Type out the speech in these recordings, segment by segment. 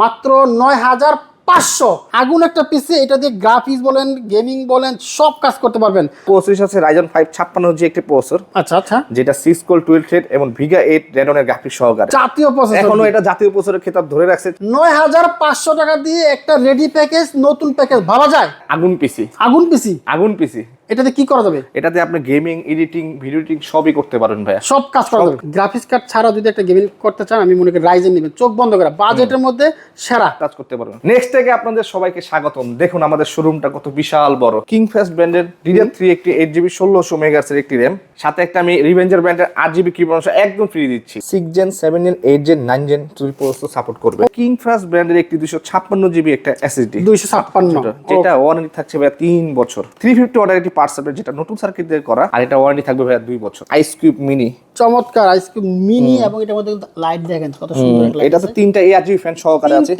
মাত্র নয় হাজার পাঁচশো। আগুন একটা পিসে এটা দিয়ে গ্রাফিক্স বলেন গেমিং বলেন সব কাজ করতে পারবেন। প্রসেসর আছে রাইজন ফাইভ ছাপ্পান্ন জি একটি প্রসেসর আচ্ছা আচ্ছা। যেটা সিক্স কোল টুয়েলভ থ্রেড এবং ভিগা এইট রেডনের গ্রাফিক সহকারে। জাতীয় প্রসেসর এখনও এটা জাতীয় প্রসেসরের খেতাব ধরে রাখছে। নয় হাজার পাঁচশো টাকা দিয়ে একটা রেডি প্যাকেজ নতুন প্যাকেজ ভাবা যায়। আগুন পিসি। আগুন পিসি। আগুন পিসি। এটাতে কি করা যাবে? এটাতে আপনি গেমিং এডিটিং ভিডিও এডিটিং সবই করতে পারেন ভাইয়া। সব কাজ করা যাবে। গ্রাফিক্স কার্ড ছাড়া যদি একটা গেমিং করতে চান আমি মনে করি রাইজেন নেবেন। চোখ বন্ধ করে বাজেটের মধ্যে সেরা। কাজ করতে পারবেন। নেক্সট থেকে আপনাদের সবাইকে স্বাগতম। দেখুন আমাদের শোরুমটা কত বিশাল বড়। কিং ফাস্ট ব্র্যান্ডের ডিডিআর থ্রি একটি এইট জিবি ষোলোশো মেগার্সের একটি র্যাম সাথে একটা আমি রিভেঞ্জার ব্র্যান্ডের আট জিবি কিবোর্ড একদম ফ্রি দিচ্ছি। Six gen seven gen eight gen nine gen twelve processor support করবে। কিং ফাস্ট ব্র্যান্ডের একটি দুশো ছাপ্পান্ন জিবি একটা এসএসডি দুইশো ছাপ্পান্ন। যেটা ওয়ারেন্টি থাকছে ভাইয়া তিন বছর। থ্রি ফিফটি অর্ডার একটি সাপ্লাই যেটা নতুন সার্কিট দিয়ে করা আর এটা ওয়ারেন্টি থাকবে ভাইয়া দুই বছর। আইস কিউব মিনি চমৎকার আইসক্রিম মিনি এবং এটার মধ্যে লাইট দেখেন কত সুন্দর এটা তো তিনটা এআর জিবি ফ্যান সহকারে আছে।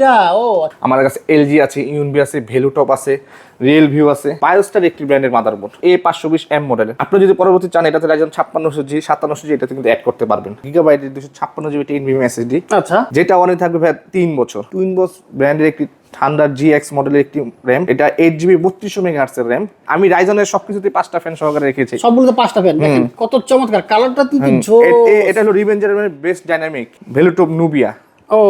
ও। আমার কাছে এলজি আছে ইউনবি আছে ভেলুটপ আছে রিয়েল ভিউ আছে। বায়োস্টার একটি ব্র্যান্ডের মাদারবোর্ড এ পাঁচশো বিশ এম মডেলের আপনি যদি পরবর্তী চান এটাতে রাইজন ছাপ্পান্নশো জি সাতান্নশো জি এটাতে কিন্তু অ্যাড করতে পারবেন। গিগাবাইটের দুশো ছাপ্পান্ন জিবি টেন বিএম এসএসডি আচ্ছা। যেটা অনেক থাকবে ভাই তিন বছর। টুইন বস ব্র্যান্ডের একটি থান্ডার জি এক্স মডেলের একটি র্যাম এটা এইট জিবি বত্রিশ বত্রিশশো মেগাহার্সের র্যাম আমি রাইজনের সবকিছুতে পাঁচটা ফ্যান সহকারে রেখেছি। সবগুলোতে পাঁচটা ফ্যান কত চমৎকার। কালারটা এ- এটা হলো রিভেঞ্জার বেস্ট ডাইনামিক ভেলুটপ নুবিয়া ও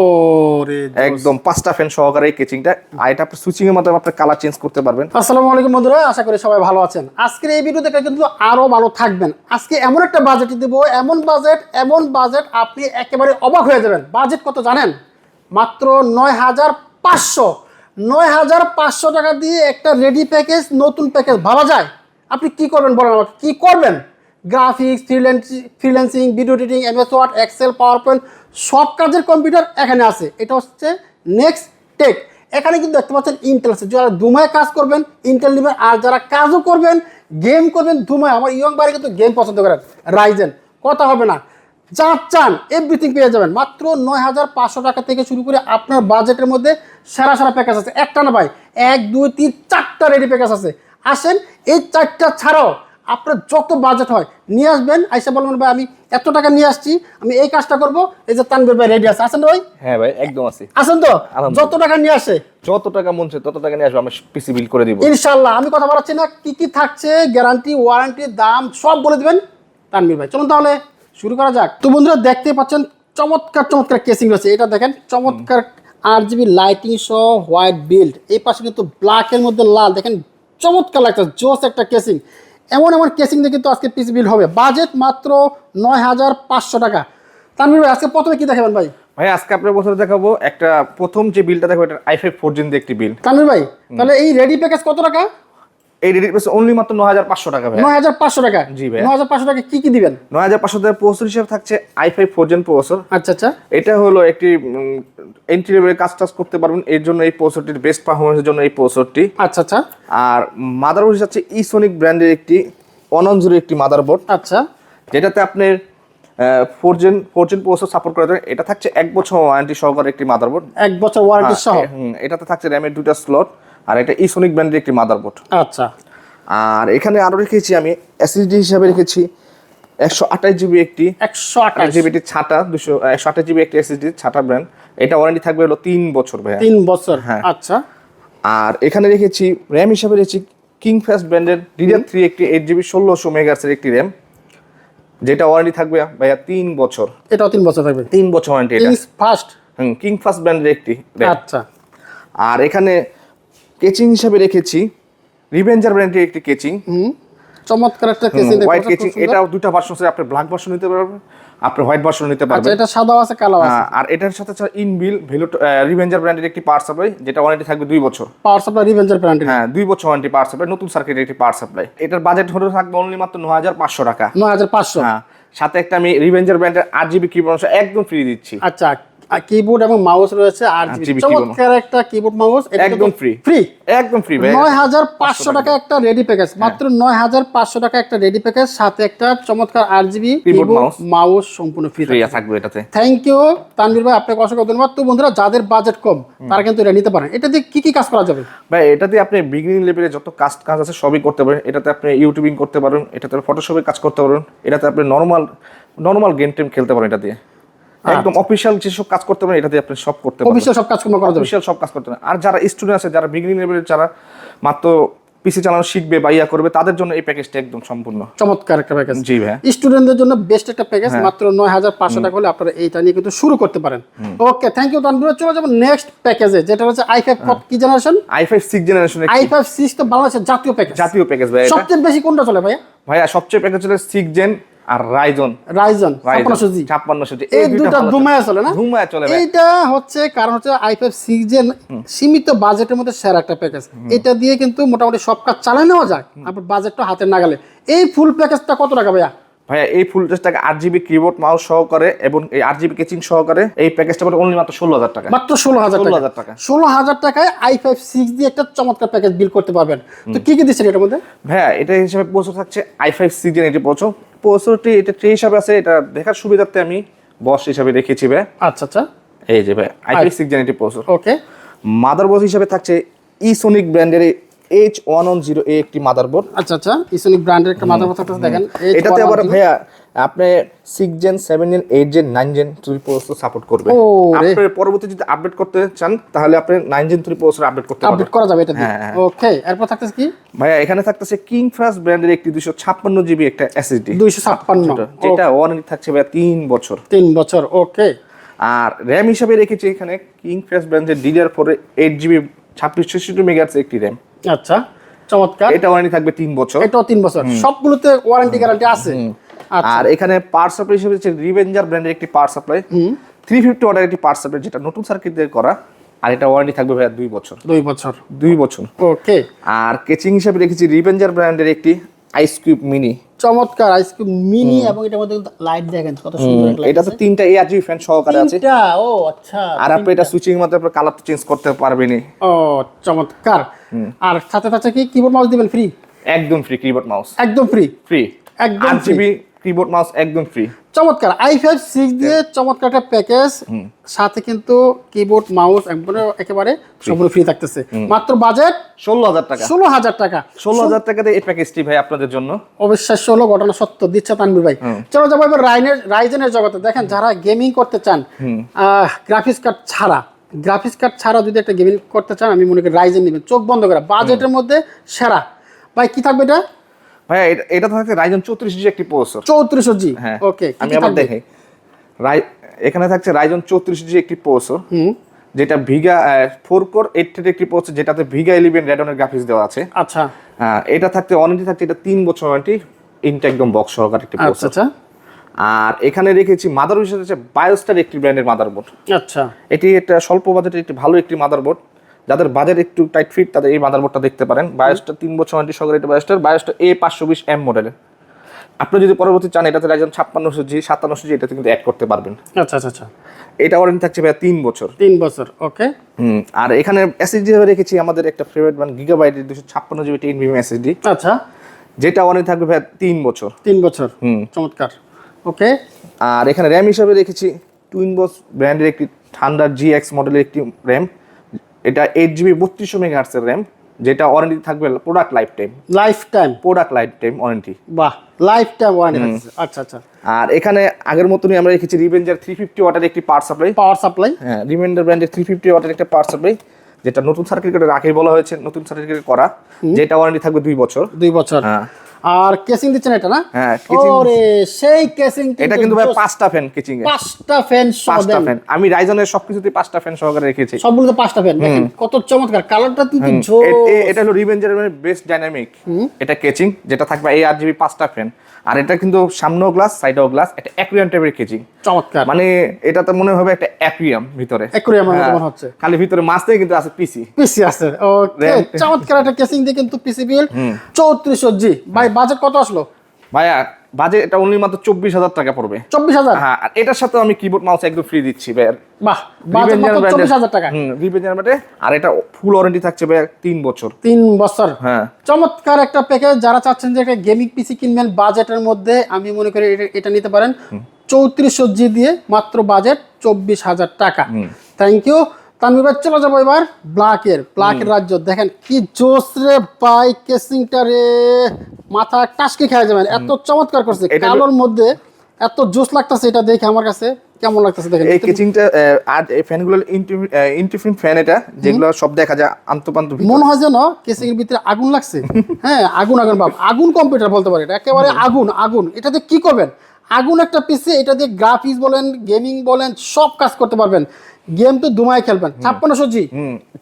রে একদম পাঁচটা ফ্যান সহকারে কেচিংটা আর এটা আপনি সুইচিং এর মাধ্যমে আপনি কালার চেঞ্জ করতে পারবেন। আসসালামু আলাইকুম বন্ধুরা আশা করি সবাই ভালো আছেন। আজকের এই ভিডিও দেখে কিন্তু আরও ভালো থাকবেন। আজকে এমন একটা বাজেট দেব এমন বাজেট এমন বাজেট আপনি একেবারে অবাক হয়ে যাবেন। বাজেট কত জানেন? মাত্র নয় হাজার পাঁচশো। নয় হাজার পাঁচশো টাকা দিয়ে একটা রেডি প্যাকেজ নতুন প্যাকেজ ভাবা যায়। আপনি কি করবেন বলেন আমাকে? কি করবেন? Graphics freelancing video editing MS Word Excel PowerPoint সব কাজের কম্পিউটার এখানে আছে। এটা হচ্ছে নেক্সট টেক এখানে কিন্তু দেখতে পাচ্ছেন ইন্টেল আছে। যারা দুমায় কাজ করবেন ইন্টেল নেবেন। আর যারা কাজও করবেন গেম করবেন দুমায় আমার ইয়ং বাড়ি কিন্তু গেম পছন্দ করেন। রাইজেন কথা হবে না। যা চান এভরিথিং পেয়ে যাবেন। মাত্র নয় হাজার পাঁচশো টাকা থেকে শুরু করে আপনার বাজেটের মধ্যে সেরা সেরা প্যাকেজ আছে। একটা না ভাই এক দুই তিন চারটা রেডি প্যাকেজ আছে। আসেন এই চারটা ছাড়াও আপনার যত বাজেট হয় নিয়ে আসবেন। আইসা বলবেন ভাই আমি এত টাকা নিয়ে আসছি আমি এই কাজটা করব। এই যে তানবির ভাই রেডি আছে। আসেন ভাই? হ্যাঁ ভাই একদম আছে। আসেন তো? যত টাকা নিয়ে আসে। যত টাকা মন তত টাকা নিয়ে আসব। আমি পিসি বিল করে দিব। ইনশাল্লাহ আমি কথা বলাচ্ছি না। কি কি থাকছে গ্যারান্টি ওয়ারেন্টি দাম সব বলে দিবেন। তানবির ভাই চলুন তাহলে। শুরু করা যাক। তো বন্ধুরা দেখতে পাচ্ছেন চমৎকার চমৎকার কেসিং রয়েছে। এটা দেখেন চমৎকার আট জিবি লাইটিং সহ হোয়াইট বিল্ড এই পাশে কিন্তু ব্ল্যাকের মধ্যে লাল। দেখেন চমৎকার লাগছে জোস একটা কেসিং এমন এমন কেসিং দিয়ে কিন্তু আজকে পিস বিল হবে। বাজেট মাত্র নয় হাজার পাঁচশো টাকা। তানবির ভাই আজকে প্রথমে কি দেখাবেন ভাই? ভাই আজকে আপনার বছর দেখাবো একটা প্রথম যে বিলটা দেখো এটা আই ফাইভ ফোর জিন একটি বিল তানবির ভাই তাহলে এই রেডি প্যাকেজ কত টাকা? এই রেডি পেস অনলি মাত্র নয় হাজার পাঁচশো টাকা ভাই। নয় হাজার পাঁচশো টাকা? জি ভাই। নয় হাজার পাঁচশো টাকা কি কি দিবেন? নয় হাজার পাঁচশো টাকা প্রসেসর হিসেবে থাকছে i five four gen processor আচ্ছা আচ্ছা। এটা হলো একটি এন্ট্রি লেভেলের কাজ টাজ করতে পারবেন। এর জন্য এই প্রসেসরটির বেস্ট পারফরমেন্সের জন্য এই প্রসেসরটি আচ্ছা আচ্ছা। আর মাদারবোর্ড হচ্ছে ইসোনিক ব্র্যান্ডের একটি অনঞ্জুরি একটি মাদারবোর্ড আচ্ছা। যেটাতে আপনার four gen four gen processor support করা যায় এটা থাকছে এক বছর ওয়ারেন্টি সহকারে একটি মাদারবোর্ড এক বছর ওয়ারেন্টি সহ। এটাতে থাকছে র্যামের দুটা স্লট আর এটা ইসোনিক ব্র্যান্ডের একটি মাদারবোর্ড আচ্ছা। আর এখানে আরও রেখেছি আমি এসএসডি হিসাবে রেখেছি একশো আঠাশ জিবি একটি। একশো আঠাশ। জিবি ছাটা দুশো একশো আঠাশ জিবি একটি এসএসডি ছাটা ব্র্যান্ড এটা ওয়ারেন্টি থাকবে হলো তিন বছর ভাইয়া। তিন বছর। হ্যাঁ। আচ্ছা। আর এখানে রেখেছি র্যাম হিসাবে রেখেছি কিং ফাস্ট ব্র্যান্ডের ডিডিআর থ্রি একটি এইট জিবি ষোলোশো মেগার্সের একটি র্যাম যেটা ওয়ারেন্টি থাকবে ভাইয়া তিন বছর। এটাও তিন বছর থাকবে। তিন বছর ওয়ারেন্টি এটা। ফার্স্ট হুম কিং ফাস্ট ব্র্যান্ডের একটি আচ্ছা। আর এখানে কেচিং হিসাবে রেখেছি। রিভেঞ্জার ব্র্যান্ডের একটি কেচিং। হুম চমৎকার একটা কেসিং হোয়াইট কেচিং এটাও দুটা ভার্সন আছে আপনি ব্ল্যাক ভার্সন নিতে পারবেন আপনি হোয়াইট ভার্সন নিতে আচ্ছা পারবেন। এটা সাদা আছে কালো আছে। হ্যাঁ, আর এটার সাথে সাথে ইনবিল ভেলু রিভেঞ্জার ব্র্যান্ডের একটি পাওয়ার সাপ্লাই যেটা ওয়ারেন্টি থাকবে দুই বছর। পাওয়ার সাপ্লাই রিভেঞ্জার ব্র্যান্ডের হ্যাঁ দুই বছর ওয়ারেন্টি পাওয়ার সাপ্লাই নতুন সার্কিটের একটি পাওয়ার সাপ্লাই এটার বাজেট হলে থাকবে অনলি মাত্র ন হাজার পাঁচশো টাকা। নয় হাজার পাঁচশো। হ্যাঁ সাথে একটা আমি রিভেঞ্জার ব্র্যান্ডের আট জিবি কিবোর্ড একদম ফ্রি দিচ্ছি। আচ্ছা কিবোর্ড এবং মাউস রয়েছে আর চমৎকার একটা কিবোর্ড মাউস একদম free। ফ্রি একদম ফ্রি নয় হাজার পাঁচশো টাকা একটা রেডি প্যাকেজ মাত্র নয় হাজার পাঁচশো টাকা একটা রেডি প্যাকেজ সাথে একটা চমৎকার আট জিবি মাউস সম্পূর্ণ ফ্রি ফ্রি থাকবে। এটাতে। থ্যাংক ইউ তানভীর ভাই আপনাকে অসংখ্য ধন্যবাদ। তো বন্ধুরা যাদের বাজেট কম তারা কিন্তু এটা নিতে পারেন। এটা দিয়ে কি কি কাজ করা যাবে? ভাই এটাতে আপনি বিগিনিং লেভেলে যত কাজ কাজ আছে সবই করতে পারেন। এটাতে আপনি ইউটিউবিং করতে পারেন এটাতে ফটোশপে কাজ করতে পারেন। এটাতে আপনি নর্মাল নর্মাল গেম টেম খেলতে পারেন এটা দিয়ে। একদম অফিসিয়াল যেসব কাজ করতে পারেন এটাতে আপনি সব করতে পারবেন। অফিসিয়াল সব কাজকর্ম করা যাবে। অফিসিয়াল সব কাজ করতে পারেন আর যারা স্টুডেন্ট আছে যারা বিগিনিং লেভেলের যারা মাত্র পিসি চালানো শিখবে বা ইয়া করবে তাদের জন্য এই প্যাকেজটা একদম সম্পূর্ণ। চমৎকার একটা প্যাকেজ জি ভাই স্টুডেন্টদের জন্য বেস্ট একটা প্যাকেজ মাত্র নয় হাজার পাঁচশো টাকা হলে আপনারা এইটা নিয়ে কিন্তু শুরু করতে পারেন। ওকে থ্যাংক ইউ তানভীর চলে যাব নেক্সট প্যাকেজে যেটা হচ্ছে আই ফাইভ কি জেনারেশন আই ফাইভ সিক্স জেনারেশনের আই ফাইভ সিক্স তো বাংলাদেশের জাতীয় প্যাকেজ জাতীয় প্যাকেজ ভাই সবচেয়ে বেশি কোনটা চলে ভাইয়া? ভাইয়া সবচেয়ে প্যাকেজ হচ্ছে সিক্স জেন আর রাইজন। রাইজন এই দুটা ধুমায়া চলে না? ধুমায় চলে এইটা হচ্ছে কারণ হচ্ছে আই ফাইভ সিক্স সীমিত বাজেটের মধ্যে সেরা একটা প্যাকেজ এটা দিয়ে কিন্তু মোটামুটি সব কাজ চালিয়ে নেওয়া যায় আপনার বাজেটটা হাতের নাগালে। এই ফুল প্যাকেজটা কত টাকা ভাইয়া? ভাইয়া এই ফুল টেস্টটাকে আট জিবি কিবোর্ড মাউস সহকারে এবং এই আট জিবি কেচিং সহকারে এই প্যাকেজটা পড়ে অনলি মাত্র ষোলো হাজার টাকা। মাত্র ষোলো হাজার টাকা। 16,000 টাকা। ষোলো হাজার টাকায় আই ফাইভ সিক্স দিয়ে একটা চমৎকার প্যাকেজ বিল করতে পারবেন। তো কি কি দিচ্ছেন এটার মধ্যে? ভাইয়া এটা হিসাবে প্রসেসর থাকছে আই ফাইভ সিক্স জেন এটি প্রসেসর প্রসেসরটি এটা ট্রে হিসাবে আছে এটা দেখার সুবিধার্থে আমি বস হিসাবে রেখেছি ভাই। আচ্ছা আচ্ছা। এই যে ভাই আইপি সিক্স জেন এটি প্রসেসর ওকে। মাদারবোর্ড হিসাবে থাকছে ইসোনিক ব্র্যান্ডের H one one zero A একটি মাদারবোর্ড আচ্ছা আচ্ছা। ইসোনিক ব্র্যান্ডের একটা মাদার থাকতে দেখেন এটাতে আবার ভাইয়া আপনি six gen seven gen eight gen nine gen three processor support করবে। ও আপনি পরবর্তী যদি আপডেট করতে চান তাহলে আপনি nine gen three processor update করতে আপডেট করা যাবে এটা দিয়ে। হ্যাঁ, হ্যাঁ। ওকে এরপর থাকতেছে কি? ভাইয়া এখানে থাকতেছে কিং ফাস্ট ব্র্যান্ডের একটি দুশো ছাপ্পান্ন জিবি একটা এসএসডি দুইশো ছাপ্পান্ন। যেটা ওয়ারেন্টি থাকছে ভাইয়া তিন বছর। তিন বছর ওকে আর র্যাম হিসাবে রেখেছি এখানে কিং ফাস্ট ব্র্যান্ডের ডিডিআর ফোর এইট জিবি ছাব্বিশ ছেষট্টি মেগাহার্টজ একটি র্যাম আচ্ছা চমৎকার। এটা ওয়ারেন্টি থাকবে তিন বছর। এটাও তিন বছর। সবগুলোতে ওয়ারেন্টি গ্যারান্টি আছে। আর এখানে পাওয়ার সাপ্লাই হিসেবে হচ্ছে রিভেঞ্জার ব্র্যান্ডের একটি পাওয়ার সাপ্লাই থ্রি ফিফটি ওয়াটের একটি পাওয়ার সাপ্লাই যেটা নতুন সার্কিট দিয়ে করা। আর এটা ওয়ারেন্টি থাকবে ভাইয়া দুই বছর। দুই বছর। দুই বছর। ওকে। আর কেচিং হিসেবে রেখেছি রিভেঞ্জার ব্র্যান্ডের একটি আইস কিউব মিনি চমৎকার আইসক্রিম মিনি এবং এটার মধ্যে লাইট দেখেন কত সুন্দর এটা তো তিনটা এআরজি ফ্যান সহকারে আছে। তিনটা? ও আচ্ছা আর আপনি এটা সুইচিং এর মধ্যে আপনার কালার চেঞ্জ করতে পারবেনই। ও চমৎকার। আর সাথে সাথে কি কিবোর্ড মাউস দিবেন? ফ্রি একদম ফ্রি কিবোর্ড মাউস একদম ফ্রি ফ্রি একদম জিবি কিবোর্ড মাউস একদম ফ্রি চমৎকার। আই ফাইভ সিক্স দিয়ে চমৎকার একটা প্যাকেজ সাথে কিন্তু কিবোর্ড মাউস একবারে একেবারে সবগুলো ফ্রি থাকতেছে। মাত্র বাজেট ষোলো হাজার টাকা। ষোলো হাজার টাকা। ষোলো হাজার টাকাতে এই প্যাকেজটি ভাই আপনাদের জন্য। অবিশ্বাস্য হলো ঘটনা সত্য দিচ্ছে তানবির ভাই। চলো যাব এবার রাইনের রাইজেনের জগতে। দেখেন যারা গেমিং করতে চান গ্রাফিক্স কার্ড ছাড়া গ্রাফিক্স কার্ড ছাড়া যদি একটা গেমিং করতে চান আমি মনে করি রাইজেন নেবেন। চোখ বন্ধ করে বাজেটের মধ্যে সেরা। ভাই কি থাকবে এটা? ভাই এটা- থাকছে রাইজন চৌত্রিশ জি একটি প্রসেসর চৌত্রিশশো জি হ্যাঁ ওকে আমি আবার দেখি। রাই এখানে থাকছে রাইজন চৌত্রিশ জি একটি প্রসেসর যেটা Vega four core eight three একটি প্রসেসর যেটাতে ভিগা ইলেভেন রেডনের গ্রাফিক্স দেওয়া আছে। আচ্ছা। হ্যাঁ, এটা থাকতে ওয়ারেন্টি থাকছে এটা তিন বছর ওয়ারেন্টি ইনটা একদম বক্স সহকারে একটি আচ্ছা প্রসেসর আচ্ছা। আর এখানে রেখেছি মাদার হিসেবে হচ্ছে বায়োস্টার একটি ব্র্যান্ডের মাদারবোর্ড আচ্ছা। এটি একটা স্বল্প বাজেটের একটি ভালো একটি মাদারবোর্ড যাদের বাজেট একটু টাইট ফিট তাদের এই মাদারবোর্ডটা দেখতে পারেন। বায়োস্টার তিন বছর ওয়ারেন্টি সহকারে এটা বায়োস্টার বায়োস্টার এ পাঁচশো বিশ এম মডেলের আপনি যদি পরবর্তী চান এটাতে একজন ছাপ্পান্নশো জি সাতান্নশো জি এটাতে কিন্তু অ্যাড করতে পারবেন। আচ্ছা আচ্ছা আচ্ছা। এটা ওয়ারেন্টি থাকছে ভাইয়া তিন বছর। তিন বছর ওকে। হুম আর এখানে এসএসডি হিসেবে রেখেছি আমাদের একটা ফেভারিট মান গিগাবাইটের দুশো ছাপ্পান্ন জিবি টেন বিএম এসএসডি আচ্ছা। যেটা ওয়ারেন্টি থাকবে ভাইয়া তিন বছর। তিন বছর। হুম। চমৎকার। ওকে। আর এখানে র্যাম হিসাবে রেখেছি টুইন বস ব্র্যান্ডের একটি থান্ডার জি এক্স মডেলের একটি র্যাম এটা এইট জিবি বত্রিশশো মেগাহার্সের র্যাম যেটা ওয়ারেন্টি থাকবে product lifetime lifetime product lifetime warranty বাহ লাইফ টাইম ওয়ারেন্টি আচ্ছা আচ্ছা। আর এখানে আগের মতনই আমরা রেখেছি রিভেঞ্জার থ্রি ফিফটি ওয়াটের একটি পাওয়ার সাপ্লাই পাওয়ার সাপ্লাই হ্যাঁ রিভেঞ্জার ব্র্যান্ডের থ্রি ফিফটি ওয়াটের একটা পাওয়ার সাপ্লাই যেটা নতুন সার্কিটের আগে বলা হয়েছে নতুন সার্কিটের করা যেটা ওয়ারেন্টি থাকবে দুই বছর। দুই বছর। হ্যাঁ। আর কেসিং দিচ্ছেন এটা না? হ্যাঁ, ওরে সেই কেসিং এটা কিন্তু ভাই পাঁচটা ফ্যান কিচিং পাঁচটা ফ্যান পাঁচটা ফ্যান আমি রাইজনের সবকিছুতে পাঁচটা ফ্যান সহকারে রেখেছি। পাঁচটা ফ্যান দেখেন কত চমৎকার। কালারটা এটা হলো রিভেঞ্জার বেস্ট ডাইনামিক এটা কেচিং যেটা থাকবে এই আট জিবি পাঁচটা ফ্যান আর এটা কিন্তু সামনেও গ্লাস সাইডেও গ্লাস এটা অ্যাকুরিয়াম টাইপের কেচিং চমৎকার। মানে এটা তো মনে হবে একটা অ্যাকুরিয়াম ভিতরে। হ্যাঁ, মনে হচ্ছে। খালি ভিতরে মাছ নেই কিন্তু আছে পিসি পিসি আছে। ওকে চমৎকার একটা কেসিং দিয়ে কিন্তু পিসি বিল চৌত্রিশশো জি ভাই বাজেট কত আসলো? ভাইয়া বাজেট এটা অনলি মাত্র চব্বিশ হাজার টাকা পড়বে। চব্বিশ হাজার? হ্যাঁ আর এটার সাথে আমি কিবোর্ড মাউস একদম ফ্রি দিচ্ছি ভাইয়ার বাহ বাজেট মাত্র চব্বিশ হাজার টাকা। হুম রিভেঞ্জার ব্র্যান্ডে আর এটা ফুল ওয়ারেন্টি থাকছে ভাইয়া তিন বছর। তিন বছর। হ্যাঁ। চমৎকার একটা প্যাকেজ যারা চাচ্ছেন যে একটা গেমিং পিসি কিনবেন বাজেটের মধ্যে আমি মনে করি এটা- এটা নিতে পারেন। চৌত্রিশশো জি দিয়ে মাত্র বাজেট চব্বিশ হাজার টাকা। থ্যাংক ইউ তানভীর ভাই চলে যাব এবার ব্ল্যাকের ব্ল্যাকের রাজ্য। দেখেন কি জোস রে বাই কেসিংটা রে। মাথা টাসকে খেয়ে যাবেন। এত চমৎকার করছে। কালোর মধ্যে এত জোস লাগতেছে এটা দেখে আমার কাছে কেমন লাগতেছে দেখেন। এই কেচিংটা আর এই ফ্যানগুলো ইন্টিফিন ফ্যান এটা যেগুলো সব দেখা যায় আন্তপান্ত মনে হয় যেন কেসিং এর ভিতরে আগুন লাগছে। হ্যাঁ আগুন আগুন ভাব আগুন কম্পিউটার বলতে পারে এটা। একেবারে আগুন আগুন। এটাতে কি করবেন? আগুন একটা পিসে এটা দিয়ে গ্রাফিক্স বলেন গেমিং বলেন সব কাজ করতে পারবেন। গেম তো দুমায় খেলবেন ছাপ্পান্নশো জি।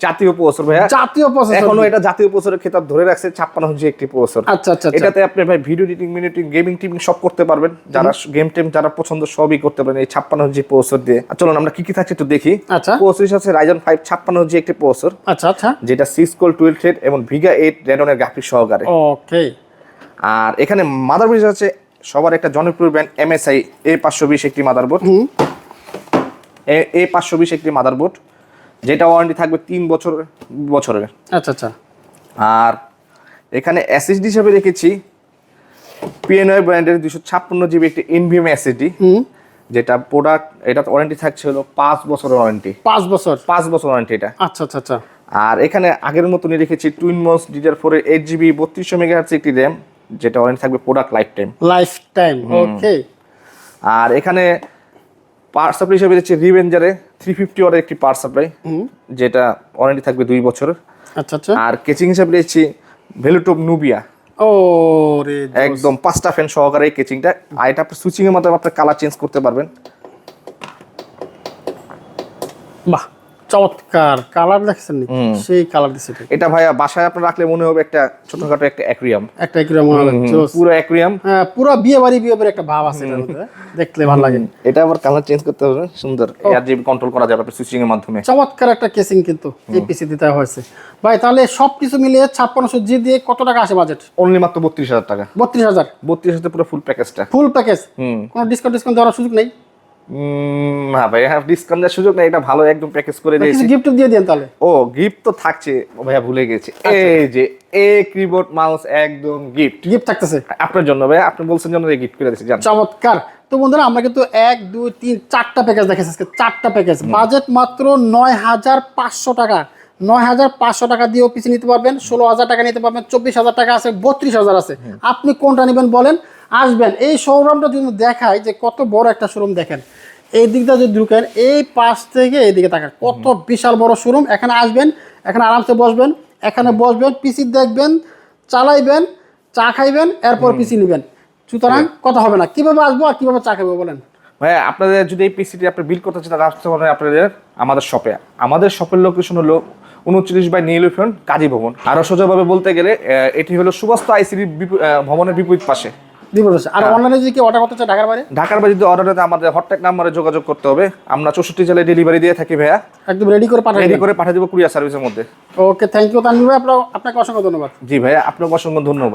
জাতীয় প্রসেসর ভাইয়া। জাতীয় প্রসেসর এখনও এটা জাতীয় প্রসেসরের খেতাব ধরে রাখছে ছাপ্পান্ন ইঞ্চি একটি প্রসেসর আচ্ছা আচ্ছা আচ্ছা। এটাতে আপনি ভাই ভিডিও এডিটিং মিনিটিং গেমিং টিমিং সব করতে পারবেন। যারা গেম টেম যারা পছন্দ সবই করতে পারেন এই ছাপ্পান্ন ইঞ্চি প্রসেসর দিয়ে। চলুন আমরা কি কি থাকছে একটু দেখি। আচ্ছা। প্রসেসর আছে রাইজন ফাইভ ছাপ্পান্ন ইঞ্চি একটি প্রসেসর আচ্ছা আচ্ছা। যেটা সিক্স কোল টুয়েলভ থ্রেড এবং ভিগা এইট রেডনের গ্রাফিক্স সহকারে। ওকে আর এখানে মাদারবোর্ড আছে সবার একটা জনপ্রিয় ব্র্যান্ড এমএসআই এ পাঁচশো বিশ একটি মাদারবোর্ড এ পাঁচশো বিশ একটি মাদারবোর্ড যেটা ওয়ারেন্টি থাকবে তিন বছর বছরের। আচ্ছা আচ্ছা। আর এখানে এসএসডি হিসেবে রেখেছি পিএনআই ব্র্যান্ডের দুশো ছাপ্পান্ন জিবি একটি এনভিএম এসএসডি যেটা প্রোডাক্ট এটা ওয়ারেন্টি থাকছে হলো পাঁচ বছরের ওয়ারেন্টি পাঁচ বছর? পাঁচ বছর ওয়ারেন্টি এটা। আচ্ছা আচ্ছা আচ্ছা। আর এখানে আগের মতনই রেখেছি টুইন মস ডিজার ফোরের এইট জিবি বত্রিশশো মেগাহার্টস একটি র্যাম যেটা ওয়ারেন্টি থাকবে product life time life time okay আর এখানে পাওয়ার সাপ্লাই হিসেবে দিচ্ছে রিভেঞ্জারে থ্রি ফিফটি ওয়ারের একটি পাওয়ার সাপ্লাই যেটা ওয়ারেন্টি থাকবে দুই বছরের আচ্ছা আচ্ছা। আর কেচিং হিসাবে দিচ্ছি ভেলুটোপ নুবিয়া ও রে একদম পাঁচটা ফ্যান সহকারে এই কেচিংটা আর এটা আপনি সুইচিং এর মাধ্যমে আপনার কালার চেঞ্জ করতে পারবেন। বাহ। চমৎকার কালার দেখছেন নি? সেই কালার দিছে এটা। ভাইয়া বাসায় আপনার রাখলে মনে হবে একটা ছোটখাটো একটা অ্যাকুরিয়াম। একটা লাগছে পুরো অ্যাকুরিয়াম। হ্যাঁ পুরো বিয়ে বাড়ি বিয়ে বাড়ি একটা ভাব আছে এটার মধ্যে। দেখলে ভালো লাগে। এটা আবার কালার চেঞ্জ করতে হবে সুন্দর। এয়ার কন্ট্রোল করা যাবে আপনার সুইচিং এর মাধ্যমে। চমৎকার একটা কেসিং কিন্তু এই পিসি দিতে হয়েছে। ভাই তাহলে সব কিছু মিলিয়ে ছাপ্পান্নশো জি দিয়ে কত টাকা আসে বাজেট অনলি মাত্র বত্রিশ হাজার টাকা। বত্রিশ হাজার? বত্রিশ হাজার পুরো ফুল প্যাকেজটা ফুল প্যাকেজ কোনো ডিসকাউন্ট ডিসকাউন্ট দেওয়ার সুযোগ নেই? না ভাই হ্যাঁ ডিসকাউন্ট দেওয়ার সুযোগ নেই এটা ভালো একদম প্যাকেজ করে দিয়েছি। গিফট দিয়ে দেন তাহলে। ও গিফট তো থাকছে। ভাইয়া ভুলে গেছি। এই যে এ কিবোর্ড মাউস একদম গিফট গিফট থাকতেছে। আপনার জন্য ভাই আপনি বলছেন জন্য গিফট করে দিয়েছি জান। চমৎকার। তো বন্ধুরা আমরা কিন্তু এক দুই তিন চারটা প্যাকেজ দেখেছি আজকে চারটা প্যাকেজ বাজেট মাত্র নয় হাজার পাঁচশো টাকা। নয় হাজার পাঁচশো টাকা দিয়েও পিছিয়ে নিতে পারবেন ষোলো হাজার টাকা নিতে পারবেন চব্বিশ হাজার টাকা আছে বত্রিশ হাজার আছে। আপনি কোনটা নেবেন বলেন? আসবেন। এই শোরুমটা যদি দেখায় যে কত বড় একটা শোরুম দেখেন এই দিকটা যদি ঢুকেন এই পাশ থেকে এইদিকে তাকান। কত বিশাল বড় শোরুম এখানে আসবেন এখানে আরামসে বসবেন এখানে বসবেন পিসি দেখবেন চালাইবেন চা খাইবেন এরপর পিসি নেবেন। সুতরাং কথা হবে না। কীভাবে আসব আর কীভাবে চা খাব বলেন? ভাই আপনাদের যদি এই পিসিটি আপনি বিল করতে চান তাহলে আসতে পারেন আপনাদের আমাদের শপে আমাদের শপের লোকেশন হলো উনচল্লিশ বাই নীলফ্রন কাজী ভবন। আরও সোজাভাবে বলতে গেলে এটি হলো সুবাস্ত আইসিডি ভবনের বিপরীত পাশে। আর অনলাইনে যদি কেউ অর্ডার করতে চায় ঢাকার বাইরে? ঢাকার বাইরে যদি অর্ডার আমাদের হটটেক নাম্বারে যোগাযোগ করতে হবে। আমরা চৌষট্টি জেলায় ডেলিভারি দিয়ে থাকি ভাইয়া। একদম রেডি করে রেডি করে পাঠিয়ে দেবো কুরিয়ার সার্ভিসের মধ্যে। ওকে থ্যাংক ইউ তানভীর ভাই আপনার- আপনাকে অসংখ্য ধন্যবাদ। জি ভাইয়া আপনাকে অসংখ্য ধন্যবাদ।